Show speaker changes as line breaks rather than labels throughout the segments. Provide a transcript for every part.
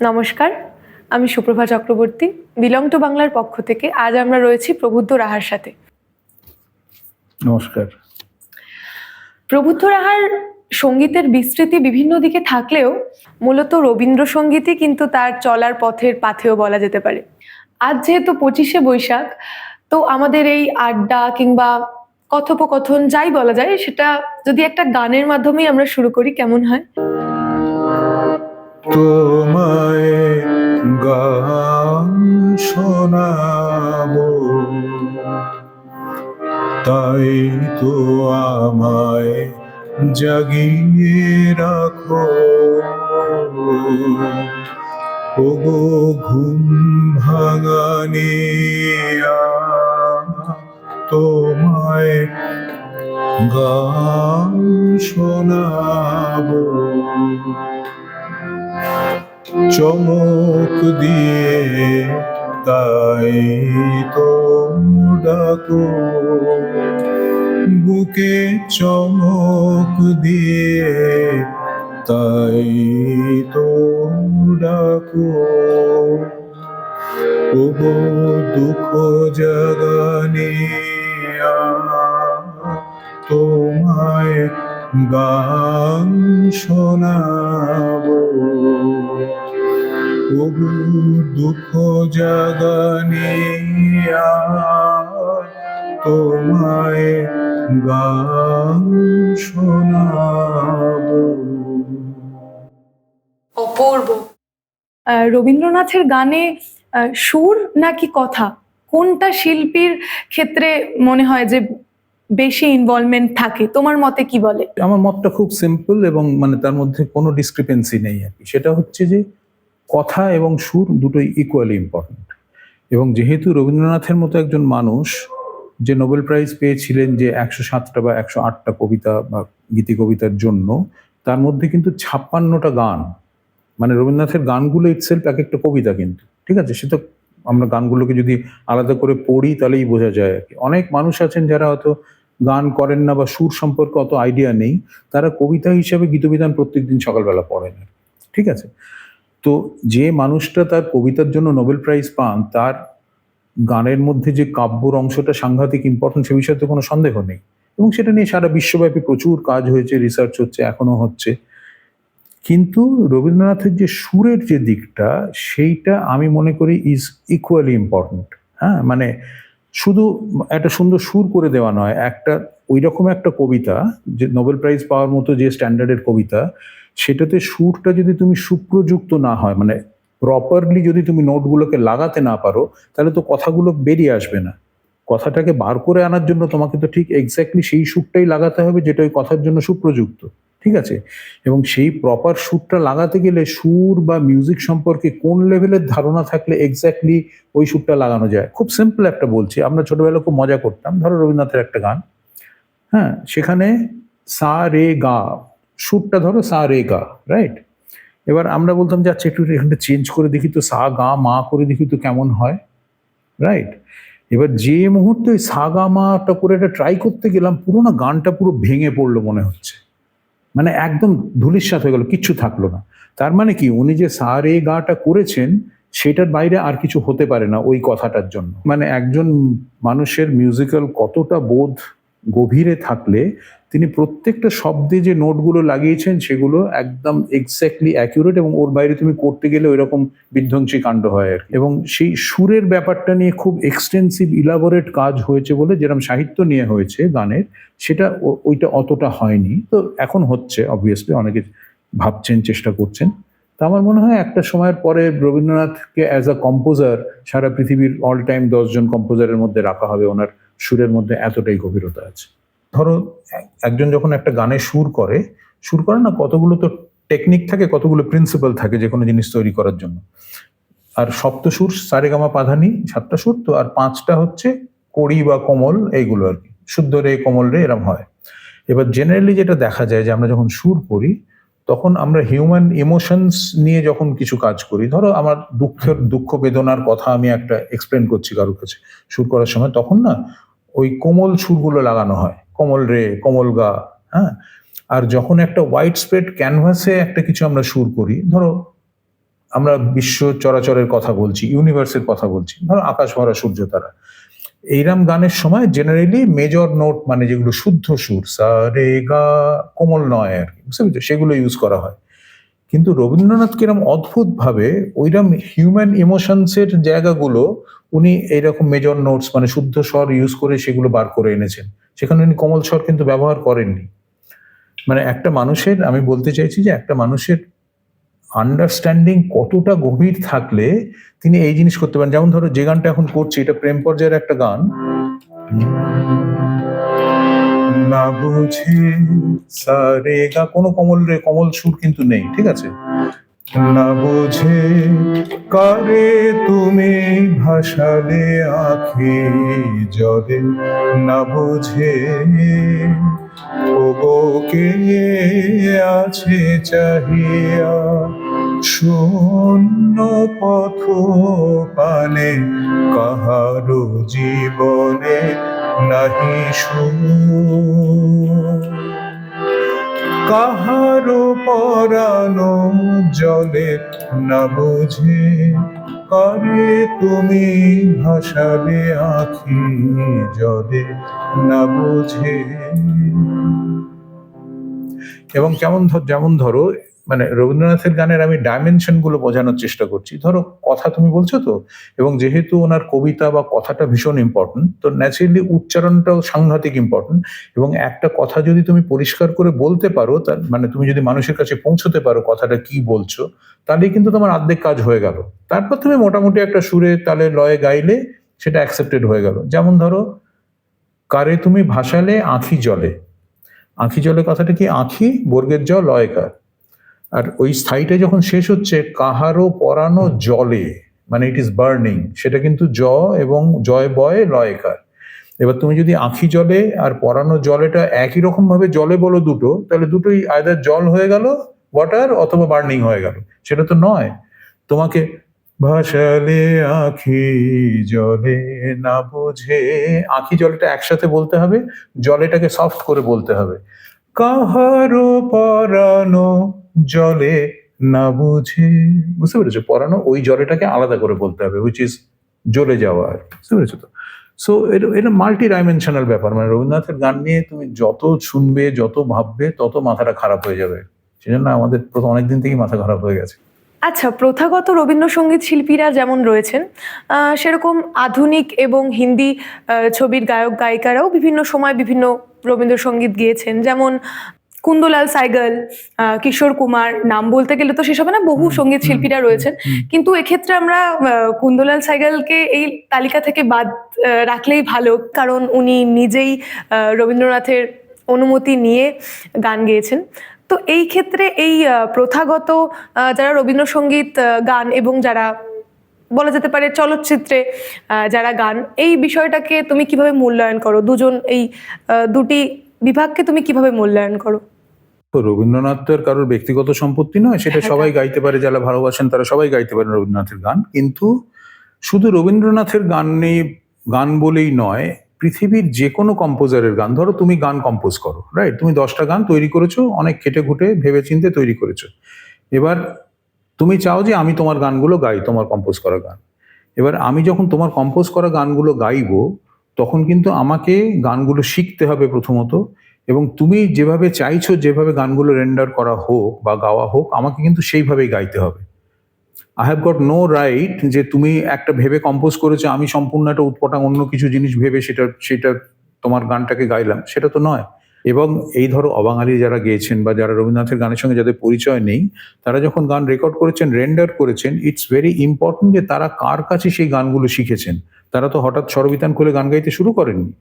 নমস্কার আমি Suprabha Chakraborty belong to বাংলার পক্ষ থেকে আজ আমরা রয়েছি প্রবুদ্ধ রাহার সাথে।
নমস্কার।
প্রবুদ্ধ রাহার সঙ্গীতের বিস্তৃতি বিভিন্ন দিকে থাকলেও মূলত রবীন্দ্রসঙ্গীতই কিন্তু তার চলার পথের পাথেও বলা যেতে পারে। আজ যেহেতু পঁচিশে বৈশাখ তো আমাদের এই আড্ডা কিংবা কথোপকথন যাই বলা যায় সেটা যদি একটা গানের মাধ্যমেই আমরা শুরু করি কেমন হয়?
তোমায় গান শোনাবো। তাই তো আমায় জাগিয়ে রাখো। ওগো ঘুম ভাঙানিয়া তোমায় গান চমক দিয়ে, তাই তো ডাকো। বুকে চমক দিয়ে, তাই তো ডাকো। ওগো দুঃখ জাগানিয়া তোমায় গান শোনাবো। ওগো দুঃখ জাগানিয়া তোমায় গান শোনাবো।
অপূর্ব। আহ, রবীন্দ্রনাথের গানে আহ, সুর নাকি কথা? কোনটা শিল্পীর ক্ষেত্রে মনে হয় যে বেশি ইনভলভমেন্ট থাকে? তোমার মতে কি বলে?
আমার মতটা খুব সিম্পল এবং মানে তার মধ্যে কোনো ডিসক্রিপেন্সি নেই আর কি। সেটা হচ্ছে যে কথা এবং সুর দুটোই ইকুয়ালি ইম্পর্ট্যান্ট এবং যেহেতু রবীন্দ্রনাথের মতো একজন মানুষ, যে নোবেল প্রাইজ পেয়েছিলেন যে একশো সাতটা বা একশো আটটা কবিতা বা গীতি কবিতার জন্য, তার মধ্যে কিন্তু ছাপ্পান্নটা গান মানে রবীন্দ্রনাথের গানগুলো ইটসেলফ এক একটা কবিতা কিন্তু, ঠিক আছে? সে তো আমরা গানগুলোকে যদি আলাদা করে পড়ি, তাহলেই বোঝা যায় আর কি। অনেক মানুষ আছেন যারা হয়তো গান করেন না বা সুর সম্পর্কে অত আইডিয়া নেই, তারা কবিতা হিসাবে গীতবিধান প্রত্যেকদিন সকালবেলা পড়েন ঠিক আছে? তো যে মানুষটা তার কবিতার জন্য নোবেল প্রাইজ পান, তার গানের মধ্যে যে কাব্যর অংশটা সাংঘাতিক ইম্পর্টেন্ট সে বিষয়ে তো কোনো সন্দেহ নেই। এবং সেটা নিয়ে সারা বিশ্বব্যাপী প্রচুর কাজ হয়েছে রিসার্চ হচ্ছে এখনও হচ্ছে। কিন্তু রবীন্দ্রনাথের যে সুরের যে দিকটা, সেইটা আমি মনে করি ইজ ইকুয়ালি ইম্পর্টেন্ট হ্যাঁ? মানে শুধু একটা সুন্দর সুর করে দেওয়া নয়, একটা ওই রকম একটা কবিতা, যে নোবেল প্রাইজ পাওয়ার মতো যে স্ট্যান্ডার্ডের কবিতা সেটাতে সুরটা যদি তুমি সুপ্রযুক্ত না হয় মানে প্রপারলি যদি তুমি নোটগুলোকে লাগাতে না পারো, তাহলে তো কথাগুলো বেরিয়ে আসবে না। কথাটাকে বার করে আনার জন্য তোমাকে তো ঠিক এক্স্যাক্টলি সেই সুরটাই লাগাতে হবে যেটা ওই কথার জন্য সুপ্রযুক্ত, ঠিক আছে? এবং সেই প্রপার সুরটা লাগাতে গেলে সুর বা মিউজিক সম্পর্কে কোন লেভেলের ধারণা থাকলে এক্স্যাক্টলি ওই সুরটা লাগানো যায়? খুব সিম্পল একটা বলছি, আমরা ছোটবেলা খুব মজা করতাম। ধরো রবীন্দ্রনাথের একটা গান। হ্যাঁ সেখানে সা রে গা সুরটা ধরো সা, রে, গা রাইট এবার আমরা বলতাম যে আচ্ছা একটু এখানটা চেঞ্জ করে দেখি তো, সা, গা, মা করে দেখি তো কেমন হয় রাইট এবার যে মুহূর্তে ওই সা, গা, মাটা করে এটা ট্রাই করতে গেলাম, পুরো না গানটা পুরো ভেঙে পড়ল মনে হচ্ছে। মানে একদম ধুলিস্বাত হয়ে গেল, কিচ্ছু থাকল না। তার মানে কি, উনি যে সা, রে, গাটা করেছেন, সেটার বাইরে আর কিছু হতে পারে না ওই কথাটার জন্য। মানে একজন মানুষের মিউজিক্যাল কতটা বোধ গভীরে থাকলে তিনি প্রত্যেকটা শব্দে যে নোটগুলো লাগিয়েছেন সেগুলো একদম এক্স্যাক্টলি অ্যাকিউরেট এবং ওর বাইরে তুমি করতে গেলে ওই রকম বিধ্বংসী কাণ্ড হয় আর এবং সেই সুরের ব্যাপারটা নিয়ে খুব এক্সটেন্সিভ ইলাবোরেট কাজ হয়েছে বলে যেরকম সাহিত্য নিয়ে হয়েছে গানের, সেটা ওইটা অতটা হয়নি। তো এখন হচ্ছে অবভিয়াসলি অনেকে ভাবছেন, চেষ্টা করছেন। তা আমার মনে হয় একটা সময়ের পরে রবীন্দ্রনাথকে অ্যাজ আ কম্পোজার সারা পৃথিবীর অল টাইম দশজন কম্পোজারের মধ্যে রাখা হবে। ওনার সুরের মধ্যে এতটাই গভীরতা আছে। ধরো, একজন যখন একটা গানে সুর করে সুর করে না, কতগুলো তো টেকনিক থাকে, কতগুলো প্রিন্সিপাল থাকে যে কোনো জিনিস তৈরি করার জন্য। আর সপ্ত সুর সারেগামা পাধানি, সাতটা সুর তো, আর পাঁচটা হচ্ছে কড়ি বা কোমল এইগুলো আর কি। শুদ্ধ রে, কোমল রে, এরম হয়। এবার জেনারেলি যেটা দেখা যায় যে আমরা যখন সুর করি, তখন আমরা হিউম্যান ইমোশনস নিয়ে যখন কিছু কাজ করি, ধরো আমার দুঃখের, দুঃখ বেদনার কথা আমি একটা এক্সপ্লেন করছি কারোর কাছে। সুর করার সময় তখন না ওই কোমল সুরগুলো লাগানো হয়। কোমল রে, কোমল গা হ্যাঁ? আর যখন একটা হোয়াইট স্প্রেড ক্যানভাসে একটা কিছু আমরা সুর করি, ধরো আমরা বিশ্ব চরাচরের কথা বলছি ইউনিভার্সের কথা বলছি, ধরো আকাশ ভরা সূর্য তারা। এইরাম গানের সময় জেনারেলি মেজর নোট মানে যেগুলো শুদ্ধ সুর, সা, রে, গা, কোমল নয় আর কি, বুঝতে পেরেছ? সেগুলো ইউজ করা হয়। কিন্তু রবীন্দ্রনাথ কিরম অদ্ভুত ভাবে ওইরকম হিউম্যান ইমোশনসের জায়গাগুলো উনি এইরকম মেজর নোটস মানে শুদ্ধ স্বর ইউজ করে সেগুলো বার করে এনেছেন। সেখানে উনি কোমল স্বর কিন্তু ব্যবহার করেননি। মানে একটা মানুষের, আমি বলতে চাইছি যে একটা মানুষের আন্ডারস্ট্যান্ডিং কতটা গভীর থাকলে তিনি এই জিনিস করতে পারেন। যেমন ধরো যে গানটা এখন করছি, এটা প্রেম পর্যায়ের একটা গান। না বুঝে। সা রে গা, কোনো কমল রে, কমল সুর কিন্তু নেই, ঠিক আছে? না বুঝে কারে তুমি ভাসালে আখি জলে। না বুঝে ওগো কে আছে চাহিয়া শূন্য পথ পানে কাহারো জীবনে নাহি কাহারো পরানো জলে না বুঝে, করে তুমি ভাসাবে আখি জলে না বুঝে। এবং কেমন ধর যেমন ধরো মানে রবীন্দ্রনাথের গানের আমি ডাইমেনশনগুলো বোঝানোর চেষ্টা করছি। ধরো, কথা তুমি বলছো তো, এবং যেহেতু ওনার কবিতা বা কথাটা ভীষণ ইম্পর্টেন্ট তো ন্যাচারালি উচ্চারণটাও সাংঘাতিক ইম্পর্টেন্ট এবং একটা কথা যদি তুমি পরিষ্কার করে বলতে পারো তার মানে তুমি যদি মানুষের কাছে পৌঁছতে পারো কথাটা কি বলছো, তাহলেই কিন্তু তোমার অর্ধেক কাজ হয়ে গেল। তারপর তুমি মোটামুটি একটা সুরে তালে লয়ে গাইলে সেটা অ্যাকসেপ্টেড হয়ে গেল। যেমন ধরো, কারে তুমি ভাসালে আঁখি জলে। আঁখি জলে কথাটা কি? আঁখি বর্গের জ লয়কার। আর ওই স্থায়ীটা যখন শেষ হচ্ছে কাহারও পরানো জলে মানে ইট ইজ বার্নিং সেটা কিন্তু জ এবং জয় বয় লয়কার এবার তুমি যদি আঁখি জলে আর পরানো জলেটা একই রকম ভাবে জলে বলো দুটো তাহলে দুটোই আয়দার জল হয়ে গেল ওয়াটার অথবা বার্নিং হয়ে গেল। সেটা তো নয়। তোমাকে ভাসালে আখি জলে না বোঝে আখি জলটা একসাথে বলতে হবে জলেটাকে সফট করে বলতে হবে। কাহারো পরানো জলে না বুঝে। বুঝতে পেরেছ? পরানো ওই জলেটাকে আলাদা করে বলতে হবে হুইচ ইজ জ্বলে যাওয়া আর বুঝতে পেরেছ তো? সো এটা এটা মাল্টি ডাইমেনশনাল ব্যাপার। মানে রবীন্দ্রনাথের গান নিয়ে তুমি যত শুনবে, যত ভাববে, তত মাথাটা খারাপ হয়ে যাবে। সেজন্য আমাদের প্রথম অনেকদিন থেকেই মাথা খারাপ হয়ে গেছে।
আচ্ছা প্রথাগত রবীন্দ্রসঙ্গীত শিল্পীরা যেমন রয়েছেন সেরকম আধুনিক এবং হিন্দি ছবির গায়ক গায়িকারাও বিভিন্ন সময় বিভিন্ন রবীন্দ্রসঙ্গীত গিয়েছেন। যেমন কুন্দলাল সাইগল কিশোর কুমার নাম বলতে গেলে তো সেসব না বহু সংগীত শিল্পীরা রয়েছেন। কিন্তু এক্ষেত্রে আমরা কুন্দলাল সাইগলকে এই তালিকা থেকে বাদ রাখলেই ভালো। কারণ উনি নিজেই রবীন্দ্রনাথের অনুমতি নিয়ে গান গেয়েছেন। তো এই ক্ষেত্রে এই প্রথাগত যারা রবীন্দ্রসঙ্গীত গান এবং যারা বলা যেতে পারে চলচ্চিত্রে যারা গান এই বিষয়টাকে তুমি কীভাবে মূল্যায়ন করো? দুজন এই দুটি বিভাগকে তুমি কীভাবে মূল্যায়ন করো?
তো রবীন্দ্রনাথ তো কারোর ব্যক্তিগত সম্পত্তি নয় সেটা
হ্যাঁ,
সবাই গাইতে পারে যারা ভালোবাসেন তারা সবাই গাইতে পারেন রবীন্দ্রনাথের গান। কিন্তু শুধু রবীন্দ্রনাথের গান নেই গান বলেই নয় পৃথিবীর যে কোনো কম্পোজারের গান, ধরো তুমি গান কম্পোজ করো রাইট তুমি দশটা গান তৈরি করেছ, অনেক খেটে খুঁটে ভেবে চিন্তে তৈরি করেছ। এবার তুমি চাও যে আমি তোমার গানগুলো গাই, তোমার কম্পোজ করা গান। এবার আমি যখন তোমার কম্পোজ করা গানগুলো গাইবো, তখন কিন্তু আমাকে গানগুলো শিখতে হবে প্রথমত, এবং তুমি যেভাবে চাইছো, যেভাবে গানগুলো রেন্ডার করা হোক বা গাওয়া হোক, আমাকে কিন্তু সেইভাবেই গাইতে হবে। I have got no right যে তুমি একটা ভেবে কম্পোজ করেছ, আমি সম্পূর্ণ একটা উৎপটাং অন্য কিছু জিনিস ভেবে সেটা সেটা তোমার গানটাকে গাইলাম। সেটা তো নয়। এবং এই ধরো অবাঙালি যারা গেয়েছেন বা যারা রবীন্দ্রনাথের গানের সঙ্গে যাদের পরিচয় নেই, তারা যখন গান রেকর্ড করেছেন রেন্ডার করেছেন ইটস ভেরি ইম্পর্টেন্ট যে তারা কার কাছে সেই গানগুলো শিখেছেন। তারা তো হঠাৎ স্বরবিতান খুলে গান গাইতে শুরু করেননি।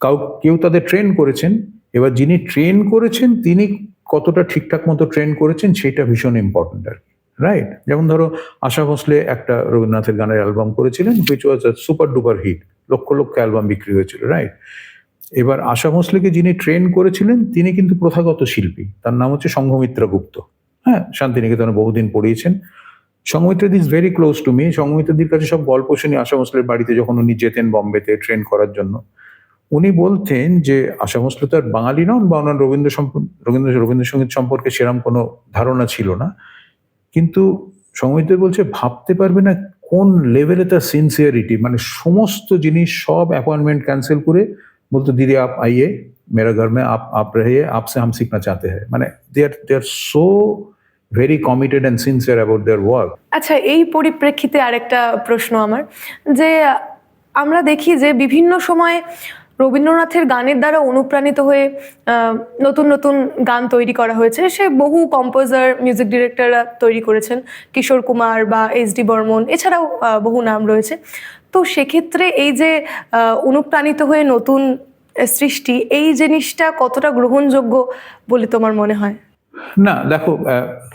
কাউ, কেউ তাদের ট্রেন করেছেন। এবার যিনি ট্রেন করেছেন, তিনি কতটা ঠিকঠাক মতো ট্রেন করেছেন, সেটা ভীষণ ইম্পর্টেন্ট আর রাইট যেমন ধরো আশা ভোসলে একটা রবীন্দ্রনাথের গানের অ্যালবাম করেছিলেন which was super duper hit lakh lakh album বিক্রি হয়েছিল রাইট এবার আশা ভোসলেকে যিনি ট্রেন করেছিলেন, তিনি কিন্তু প্রথাগত শিল্পী। তার নাম হচ্ছে সংঘমিত্রা গুপ্ত। হ্যাঁ শান্তিনিকেতনে বহুদিন পড়িয়েছেন। সংমিত্রাদি is very close to me. সংমিত্রাদির কাছে সব গল্প শুনি আশা ভোসলের বাড়িতে যখন উনি যেতেন বম্বেতে ট্রেন করার জন্য। উনি বলতেন যে আশা ভোসলে তো আর বাঙালি নন বা ওনার রবীন্দ্র রবীন্দ্র রবীন্দ্রসঙ্গীত সম্পর্কে সেরকম কোনো ধারণা ছিল না। কিন্তু সময়তে বলছে, ভাবতে পারবে না কোন লেভেলে তার সিনসিয়ারিটি মানে সমস্ত জিনিস সব অ্যাপয়েন্টমেন্ট ক্যান্সেল করে বলতো, দিদি, আপ আইয়ে, মেরা ঘর মে আপ আপ রহিয়ে, আপসে হাম শিখনা চাতে হ্যাঁ মানে they are they are so very committed and sincere about their work
আচ্ছা এই পরিপ্রেক্ষিতে আরেকটা প্রশ্ন আমার, যে আমরা দেখি যে বিভিন্ন সময় রবীন্দ্রনাথের গানের দ্বারা অনুপ্রাণিত হয়ে নতুন নতুন গান তৈরি করা হয়েছে। সে বহু কম্পোজার মিউজিক ডিরেক্টররা তৈরি করেছেন। কিশোর কুমার বা এস ডি বর্মন, এছাড়াও বহু নাম রয়েছে। তো সেক্ষেত্রে এই যে অনুপ্রাণিত হয়ে নতুন সৃষ্টি, এই জিনিসটা কতটা গ্রহণযোগ্য বলে তোমার মনে হয়?
না, দেখো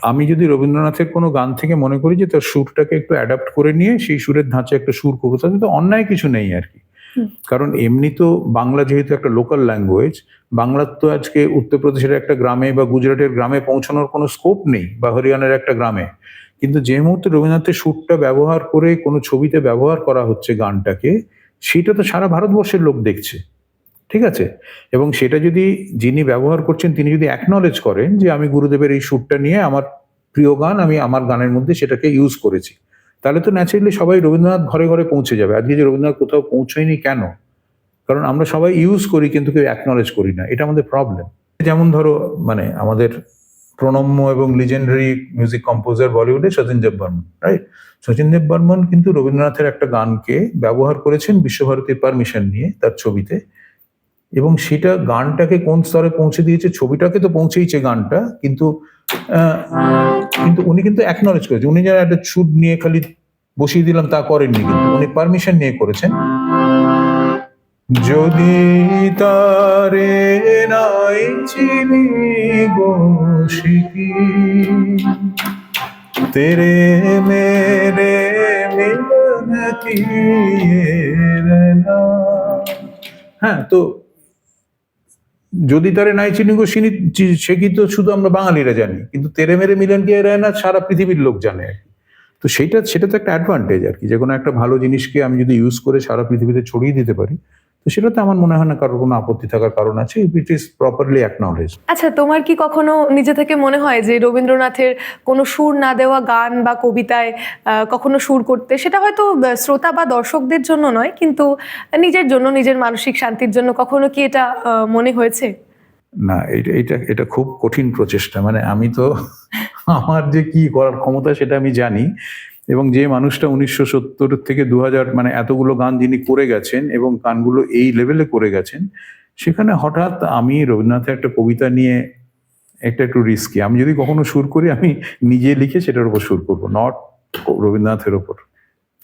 আমি যদি রবীন্দ্রনাথের কোনো গান থেকে মনে করি যে তার সুরটাকে একটু অ্যাডাপ্ট করে নিয়ে, সেই সুরের ধাঁচে একটা সুর করব তাতে তো অন্যায় কিছু নেই আর কি। কারণ এমনি তো বাংলা যেহেতু একটা লোকাল ল্যাঙ্গুয়েজ বাংলার তো আজকে উত্তরপ্রদেশের একটা গ্রামে বা গুজরাটের গ্রামে পৌঁছানোর কোনো স্কোপ নেই বা হরিয়ানার একটা গ্রামে। কিন্তু যে মুহূর্তে রবীন্দ্রনাথের সুরটা ব্যবহার করে কোনো ছবিতে ব্যবহার করা হচ্ছে গানটাকে, সেটা তো সারা ভারতবর্ষের লোক দেখছে। ঠিক আছে? এবং সেটা যদি যিনি ব্যবহার করছেন, তিনি যদি অ্যাকনলেজ করেন যে আমি গুরুদেবের এই সুরটা নিয়ে আমার প্রিয় গান আমি আমার গানের মধ্যে সেটাকে ইউজ করেছি। তাহলে তো ন্যাচারালি সবাই রবীন্দ্রনাথ ঘরে ঘরে পৌঁছে যাবে। আজকে যে রবীন্দ্রনাথ কোথাও পৌঁছয়নি কেন? কারণ আমরা সবাই ইউজ করি কিন্তু কেউ অ্যাকনলেজ করি না। এটা আমাদের প্রবলেম যেমন ধরো মানে আমাদের প্রণম্য এবং লিজেন্ডারি মিউজিক কম্পোজার বলিউডে সচিন দেব বর্মন রাইট সচিন দেব বর্মন কিন্তু রবীন্দ্রনাথের একটা গানকে ব্যবহার করেছেন বিশ্বভারতীর পারমিশন নিয়ে তার ছবিতে। এবং সেটা গানটাকে কোন স্তরে পৌঁছে দিয়েছে, ছবিটাকে তো পৌঁছেইছে গানটা, কিন্তু কিন্তু উনি কিন্তু অ্যাকনলেজ করেছে উনি যারা একটা ছুট নিয়ে খালি বসিয়ে দিলাম, তা করেননি কিন্তু। উনি পারমিশন নিয়ে করেছেন। যদি তারে নাই চিনি গোশিকি তেরে মেরে মিলন কি হ্যাঁ তো যদি তারে নাই চিনি গো চিনি সে কি তো শুধু আমরা বাঙালিরা জানি, কিন্তু তেরে মেরে মিলন কে না সারা পৃথিবীর লোক জানে আর কি। তো সেটা সেটা তো একটা অ্যাডভান্টেজ আর কি। যে কোনো একটা ভালো জিনিসকে আমি যদি ইউজ করে সারা পৃথিবীতে ছড়িয়ে দিতে পারি তো সেটাতে আমার মনে হয় না কারোর কোনো আপত্তি থাকার কারণ আছে। ইট ইজ প্রপারলি অ্যাকনলেজ
আচ্ছা তোমার কি কখনো নিজে থেকে মনে হয় যে রবীন্দ্রনাথের কোনো সুর না দেওয়া গান বা কবিতায় কখনো সুর করতে? সেটা হয়তো শ্রোতা বা দর্শকদের জন্য নয় কিন্তু নিজের জন্য নিজের মানসিক শান্তির জন্য কখনো কি এটা মনে হয়েছে?
না এটা এটা এটা খুব কঠিন প্রচেষ্টা। মানে আমি তো আমার যে কি করার ক্ষমতা সেটা আমি জানি। এবং যে মানুষটা উনিশশো সত্তর থেকে দু হাজার মানে এতগুলো গান যিনি করে গেছেন এবং গানগুলো এই লেভেলে করে গেছেন, সেখানে হঠাৎ আমি রবীন্দ্রনাথের একটা কবিতা নিয়ে একটা একটু রিস্কি আমি যদি কখনো সুর করি, আমি নিজে লিখে সেটার উপর সুর করব নট রবীন্দ্রনাথের ওপর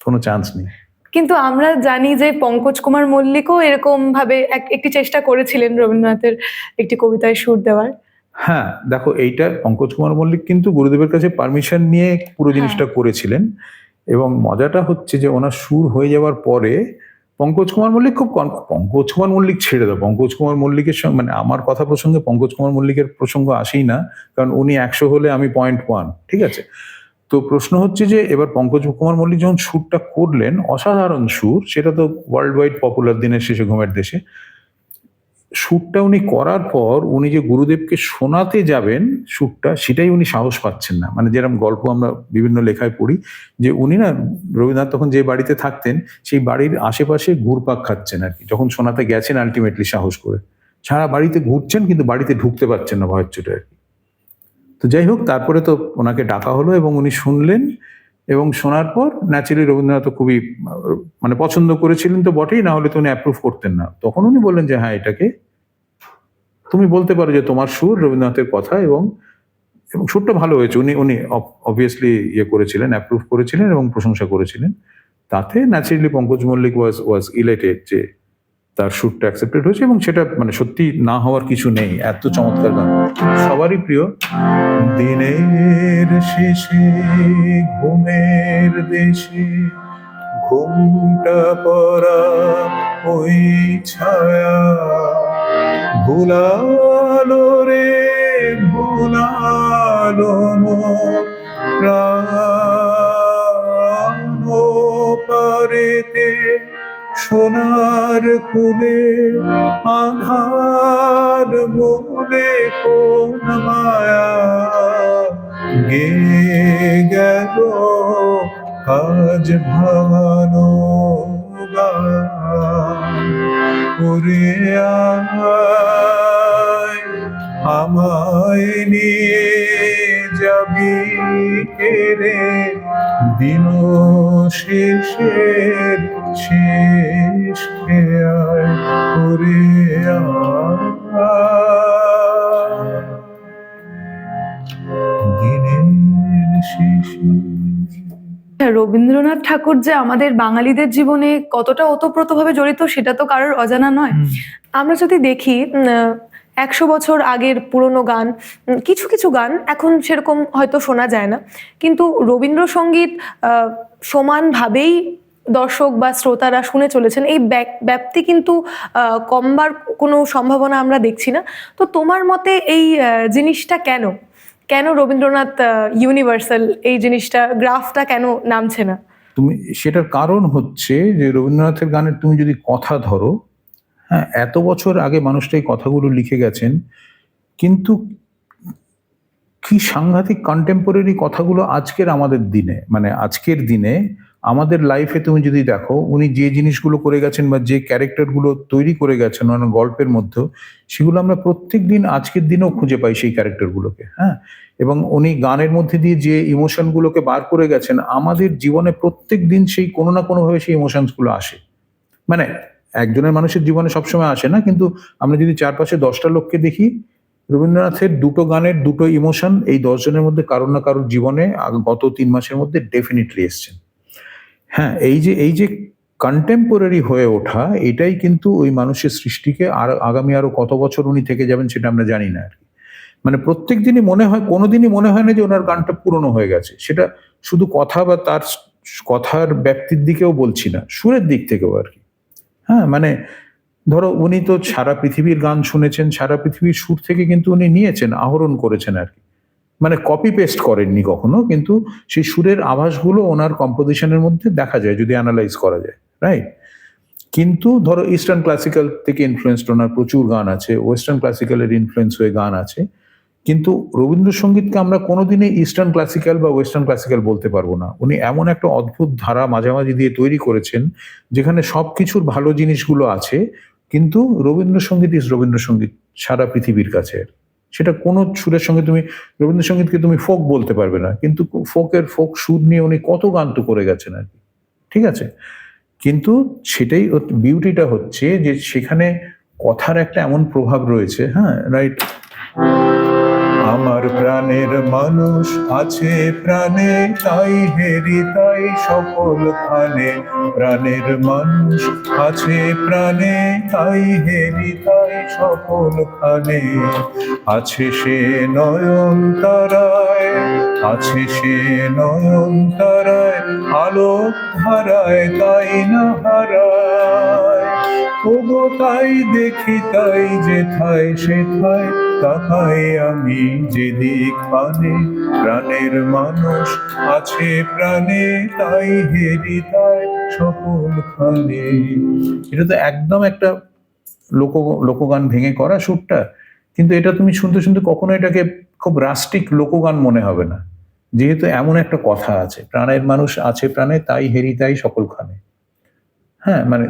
কোনো চান্স নেই।
কিন্তু আমরা জানি যে পঙ্কজ কুমার মল্লিকও এরকম ভাবে এক- একটি চেষ্টা করেছিলেন রবীন্দ্রনাথের একটি কবিতায় সুর দেওয়ার।
হ্যাঁ দেখো এইটা পঙ্কজ কুমার মল্লিক কিন্তু গুরুদেবের কাছে পারমিশন নিয়ে পুরো জিনিসটা করেছিলেন এবং মজাটা হচ্ছে যে ওনার সুর হয়ে যাওয়ার পরে পঙ্কজ কুমার মল্লিক খুব পঙ্কজ কুমার মল্লিক ছেড়ে দাও। পঙ্কজ কুমার মল্লিকের সঙ্গে মানে আমার কথা প্রসঙ্গে পঙ্কজ কুমার মল্লিকের প্রসঙ্গ আসেই না কারণ উনি একশো হলে আমি পয়েন্ট ওয়ান ঠিক আছে? তো প্রশ্ন হচ্ছে যে এবার পঙ্কজ কুমার মল্লিক যখন সুরটা করলেন অসাধারণ সুর সেটা তো ওয়ার্ল্ড ওয়াইড পপুলার দিনের শেষে ঘুমের দেশে সুরটা উনি করার পর উনি যে গুরুদেবকে শোনাতে যাবেন সুরটা সেটাই উনি সাহস পাচ্ছেন না। মানে যেরকম গল্প আমরা বিভিন্ন লেখায় পড়ি যে উনি না রবীন্দ্রনাথ তখন যে বাড়িতে থাকতেন, সেই বাড়ির আশেপাশে ঘুরপাক খাচ্ছেন আর কি। যখন শোনাতে গেছেন আলটিমেটলি সাহস করে। সারা বাড়িতে ঘুরছেন কিন্তু বাড়িতে ঢুকতে পারছেন না ভয়ের চোটে আর কি। তো যাই হোক, তারপরে তো ওনাকে ডাকা হলো এবং উনি শুনলেন এবং শোনার পর ন্যাচারালি রবীন্দ্রনাথ খুবই মানে পছন্দ করেছিলেন তো বটেই, না হলে তো উনি অ্যাপ্রুভ করতেন না। তখন উনি বললেন যে হ্যাঁ এটাকে তুমি বলতে পারো যে, তোমার সুর রবীন্দ্রনাথের কথা এবং এবং সুরটা ভালো হয়েছে। উনি উনি অবভিয়াসলি ইয়ে করেছিলেন অ্যাপ্রুভ করেছিলেন এবং প্রশংসা করেছিলেন। তাতে naturally Pankaj Mallick was was elated যে তার সুরটা অ্যাকসেপ্টেড হয়েছে এবং সেটা মানে সত্যি না হওয়ার কিছু নেই। এত চমৎকার গান। সবারই প্রিয়। দিনের শেষে ঘুমের দেশে ঘুমটা পরা ওই ছায়া। ভুলালো রে, ভুলালো প্রাণ সোনার কুলে আধার মনে কোন মায়া? গে কাজ আয়, আমায় নিয়ে যাবি কেড়ে দিন শেষ
রবীন্দ্রনাথ ঠাকুর যে আমাদের বাঙালিদের জীবনে কতটা ওতপ্রোতভাবে জড়িত সেটা তো কারোর অজানা নয়। আমরা যদি দেখি একশো বছর আগের পুরনো গান কিছু কিছু গান এখন সেরকম হয়তো শোনা যায় না। কিন্তু রবীন্দ্রসঙ্গীত আহ, সমানভাবেই দর্শক বা শ্রোতারা শুনে চলেছেন। এই ব্যাপ্তি কিন্তু আহ, কমবার কোনো সম্ভাবনা আমরা দেখছি না। তো তোমার মতে এই জিনিসটা কেন? কেন রবীন্দ্রনাথ ইউনিভার্সাল এই জিনিসটা, গ্রাফটা কেন নামছে না?
তুমি, সেটার কারণ হচ্ছে যে রবীন্দ্রনাথের গানের তুমি যদি কথা ধরো হ্যাঁ এত বছর আগে মানুষটা এই কথাগুলো লিখে গেছেন, কিন্তু কি সাংঘাতিক কন্টেম্পোরারি কথাগুলো আজকের আমাদের দিনে মানে আজকের দিনে আমাদের লাইফে তুমি যদি দেখো, উনি যে জিনিসগুলো করে গেছেন বা যে ক্যারেক্টারগুলো তৈরি করে গেছেন মানে গল্পের মধ্যে, সেগুলো আমরা প্রত্যেক দিন আজকের দিনেও খুঁজে পাই সেই ক্যারেক্টারগুলোকে হ্যাঁ? এবং উনি গানের মধ্যে দিয়ে যে ইমোশনগুলোকে বার করে গেছেন, আমাদের জীবনে প্রত্যেক দিন সেই কোনো না কোনোভাবে সেই ইমোশনসগুলো আসে। মানে একজনের মানুষের জীবনে সবসময় আসে না, কিন্তু আমরা যদি চারপাশে দশটা লোককে দেখি, রবীন্দ্রনাথের দুটো গানের দুটো ইমোশন এই দশজনের মধ্যে কারোর না কারোর জীবনে গত তিন মাসের মধ্যে ডেফিনেটলি এসছেন। হ্যাঁ এই যে এই যে কন্টেম্পোরারি হয়ে ওঠা, এটাই কিন্তু ওই মানুষের সৃষ্টিকে আর আগামী আরও কত বছর উনি থেকে যাবেন সেটা আমরা জানি না আর কি। মানে প্রত্যেক দিনই মনে হয়, কোনোদিনই মনে হয় না যে ওনার গানটা পুরনো হয়ে গেছে। সেটা শুধু কথা বা তার কথার ব্যক্তির দিকেও বলছি না, সুরের দিক থেকেও আর কি। হ্যাঁ মানে ধরো উনি তো সারা পৃথিবীর গান শুনেছেন, সারা পৃথিবীর সুর থেকে কিন্তু উনি নিয়েছেন, আহরণ করেছেন আর কি। মানে কপি পেস্ট করেননি কখনো, কিন্তু সেই সুরের আভাসগুলো ওনার কম্পোজিশনের মধ্যে দেখা যায়, যদি অ্যানালাইজ করা যায় রাইট কিন্তু ধরো ইস্টার্ন ক্লাসিক্যাল থেকে ইনফ্লুয়েসড ওনার প্রচুর গান আছে ওয়েস্টার্ন ক্লাসিক্যালের ইনফ্লুয়েন্স হয়ে গান আছে, কিন্তু রবীন্দ্রসঙ্গীতকে আমরা কোনোদিনই ইস্টার্ন ক্লাসিক্যাল বা ওয়েস্টার্ন ক্লাসিক্যাল বলতে পারব না। উনি এমন একটা অদ্ভুত ধারা মাঝামাঝি দিয়ে তৈরি করেছেন, যেখানে সব কিছুর ভালো জিনিসগুলো আছে, কিন্তু রবীন্দ্রসঙ্গীত ইজ রবীন্দ্রসঙ্গীত, সারা পৃথিবীর কাছে। সেটা কোনো সুরের সঙ্গে তুমি, রবীন্দ্রসঙ্গীতকে তুমি ফোক বলতে পারবে না, কিন্তু ফোকের ফোক সুর নিয়ে উনি কত গান তো করে গেছেন আর কি। ঠিক আছে? কিন্তু সেটাই বিউটিটা হচ্ছে যে সেখানে কথার একটা এমন প্রভাব রয়েছে হ্যাঁ রাইট আমার প্রাণের মানুষ আছে প্রাণে, তাই হেরি, তাই সকল খানে। প্রাণের মানুষ আছে প্রাণে, তাই হেরি, তাই সকল খানে। আছে সে নয়ন তারায়, আছে সে নয়ন তারায় আলো ধারায় তাই না হারায়। তবু তাই দেখি, তাই যেথায় সেথায় তাকাই আমি যেদিক পানে প্রাণের মানুষ আছে প্রাণে, তাই হেরি তাই সকল খানে। এটা তো একদম একটা লোক, লোকগান ভেঙে করা সুরটা, কিন্তু এটা তুমি শুনতে শুনতে কখনো এটাকে খুব রাস্টিক লোকগান মনে হবে না। যেহেতু এমন একটা কথা আছে, প্রাণের মানুষ আছে প্রাণে, তাই হেরি তাই সকল খানে। হ্যাঁ মানে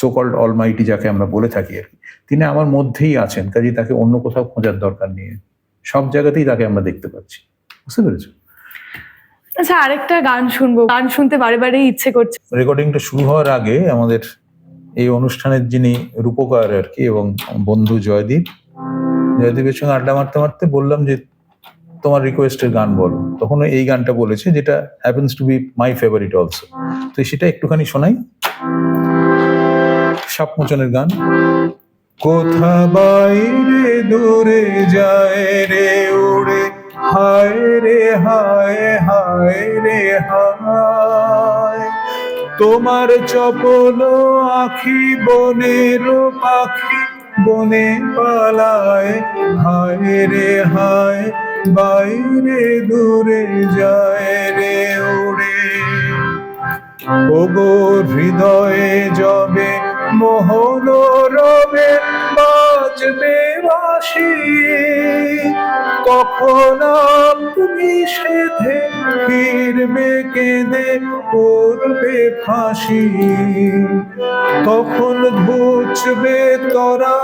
সোকল্ড অলমাইটি যাকে আমরা বলে থাকি আর কি। তিনি আমার মধ্যেই আছেন কাজে তাকে অন্য কোথাও খোঁজার দরকার নেই। সব জায়গাতেই তাকে আমরা দেখতে পাচ্ছি। বুঝতে পেরেছ?
আচ্ছা আরেকটা গান শুনব। গান শুনতে বারে বারে ইচ্ছে করছে।
রেকর্ডিংটা শুরু হওয়ার আগে আমাদের এই অনুষ্ঠানের যিনি রূপকার আর কি এবং বন্ধু জয়দীপ জয়দীপের সঙ্গে আড্ডা মারতে মারতে বললাম যে তোমার রিকোয়েস্টের গান বলো। তখন এই গানটা বলেছে যেটা happens to be my favourite also তো সেটা একটুখানি শোনাই। সাপমোচনের গান। কোথা বাইরে দূরে যায় রে উড়ে, হায় রে, হায় হায় রে, হায়। তোমার চপল আখি, বনের পাখি, বনে পালায়, হায় রে, হায়, বাইরে দূরে যায় রে উড়ে। ওগো হৃদয়ে যবে মোহন রবে বাজবে বাসি কখন অনাপ নিষেধে ফিরবে কেঁদে করবে ফাঁসি। তখন ঘুচবে তোরা,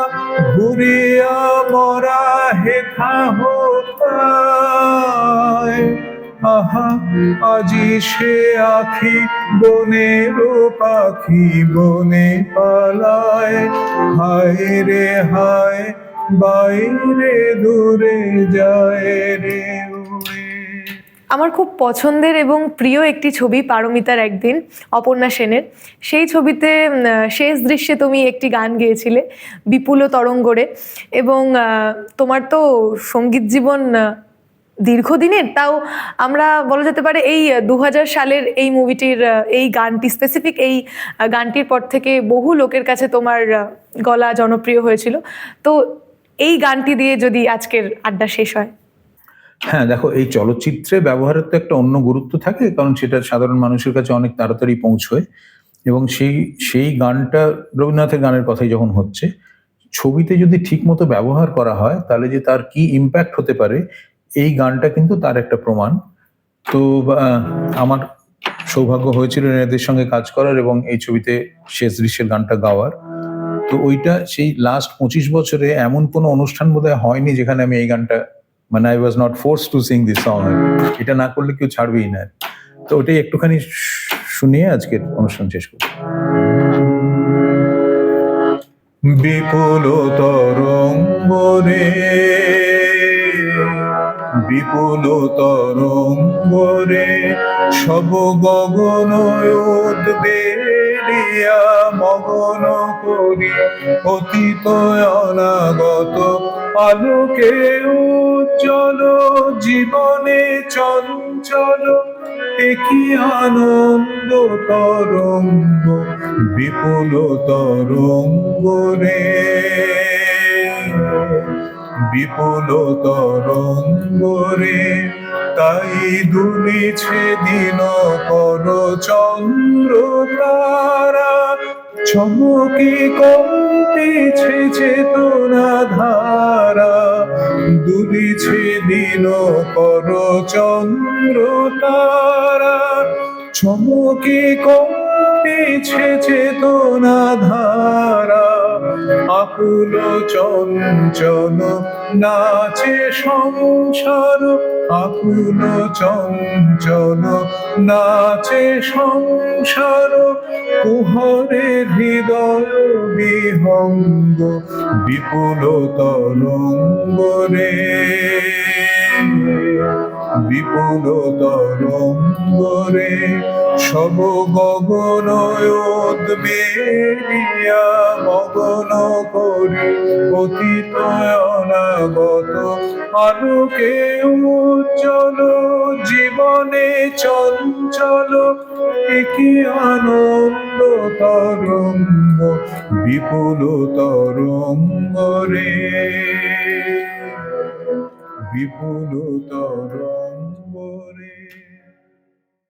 ঘুরিয়া মরা হেথা হোতায় আহা, আজি সে আখি বনের পাখি বনে পালায়। হায় রে, হায়, বাইরে দূরে যায় রে
আমার খুব পছন্দের এবং প্রিয় একটি ছবি পারমিতার একদিন, অপর্ণা সেনের। সেই ছবিতে শেষ দৃশ্যে তুমি একটি গান গেয়েছিলে, বিপুল তরঙ্গরে। এবং তোমার তো সংগীত জীবন দীর্ঘদিনের, তাও আমরা বলা যেতে পারে এই দু হাজার সালের এই মুভিটির এই গানটি স্পেসিফিক এই গানটির পর থেকে বহু লোকের কাছে তোমার গলা জনপ্রিয় হয়েছিল। তো এই গানটি দিয়ে যদি আজকের আড্ডা শেষ হয়।
হ্যাঁ দেখো, এই চলচ্চিত্রে ব্যবহারের তো একটা অন্য গুরুত্ব থাকে, কারণ সেটা সাধারণ মানুষের কাছে অনেক তাড়াতাড়ি পৌঁছয়। এবং সেই সেই গানটা রবীন্দ্রনাথের গানের কথাই যখন হচ্ছে, ছবিতে যদি ঠিক মতো ব্যবহার করা হয়, তাহলে যে তার কি ইম্প্যাক্ট হতে পারে এই গানটা কিন্তু তার একটা প্রমাণ। তো আমার সৌভাগ্য হয়েছিল এনাদের সঙ্গে কাজ করার এবং এই ছবিতে শেষ দৃশ্যের গানটা গাওয়ার। তো ওইটা সেই লাস্ট পঁচিশ বছরে এমন কোনো অনুষ্ঠান বোধহয় হয়নি যেখানে আমি এই গানটা মানে I was not force to sing this song এটা না করলে কেউ ছাড়বেই না। তো ওটাই একটুখানি শুনিয়ে আজকের অনুষ্ঠান শেষ করি বিপুল তরঙ্গরে বিপুল তরঙ্গরে সব গগন উদ্বেলিয়া মগন করি অতীত অনাগত আলোকে উজ্জ্বল জীবনে চঞ্চল। একই আনন্দ তরঙ্গ, বিপুল তরঙ্গ রে। বিপুল তরঙ্গ রে তাই দুলিছে দিন কর চন্দ্র তারা চমকি কমতেছে চেতনা ধারা। দুলিছে দিন কর চন্দ্র তারা চমকি কমতেছে চেতনা ধারা, আকুল চঞ্চল নাচে সংসার, আকুল চঞ্চল নাচে সংসার, কুহরে হৃদয় বিহঙ্গ, বিপুল তরঙ্গ রে। বিপুল তরঙ্গ রে সব গগন উদ্বেলিয়া মগন করি অতীত অনাগত আলোকে উজ্জ্বল জীবনে চঞ্চল একই আনন্দ তরঙ্গ বিপুল তরঙ্গ রে বিপুল তরঙ্গ